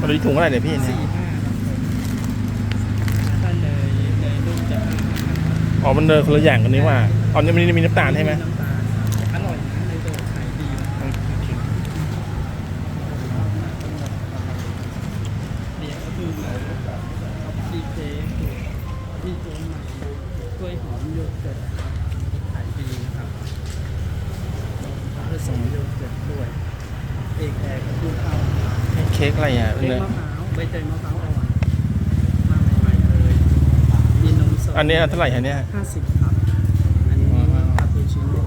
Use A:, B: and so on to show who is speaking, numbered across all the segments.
A: ตอนนี้ถุงอะไรเนี่ยพี่เนี่ยอ๋อมันเดินคนละอย่างกันนี่ว่าอ๋อนี่มันมีน้ำตาลใช่ไหม
B: กล้วยหอมโยเกิร์ตขายดีนะครับ เอกแอร์ก็คือข้าว
A: เค้กอะไรอะ
B: เค้ก
A: เนี่ย
B: มะพร้าวใบเตยมะพร้าวอ่อนมาใหม่ๆเลยมีนมสด
A: อันนี้เท่าไหร่ฮะเนี่ย
B: ห้าสิบครับ อันนี้
A: อ๋อ
B: คาปูชิโน่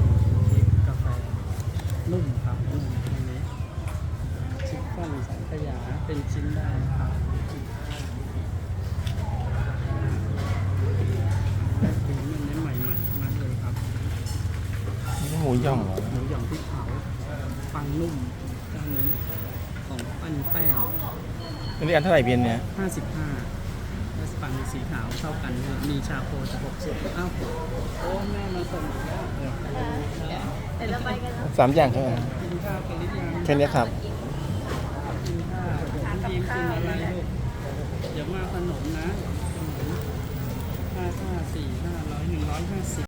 B: เค้กกาแฟนุ่มครับนุ่มตรงนี้ชิฟฟ่อนสังขยาเป็นชิ้นได้ครับถึงมันใหม่ๆทั้งนั้นเลยครับ
A: นี่หมูย่องเหรอ
B: หมูหยองพริกเผาปังนุ่มเจ้า นี้ของปั้นแป้ง
A: อันนี้อันเท่าไหร่เบียนเนี่ย
B: 55แล้วปังสีขาวเท่ากันเลยมีชาโคจะ60อ้าวโอ้แม่มาส่งอีกแล้ว
C: เดี๋ยวเราไปกันนะ
A: สามอย่างใช่ไหม
B: กินข้าวกันหรือยัง
A: แค่นี้ครับ
B: กินข้าวพี่บีมกินอะไรลูกเดี๋ยวมาขนมนะขนมห้าห้าสี่ห้าร้อยหนึ่งร้อยห้าสิบ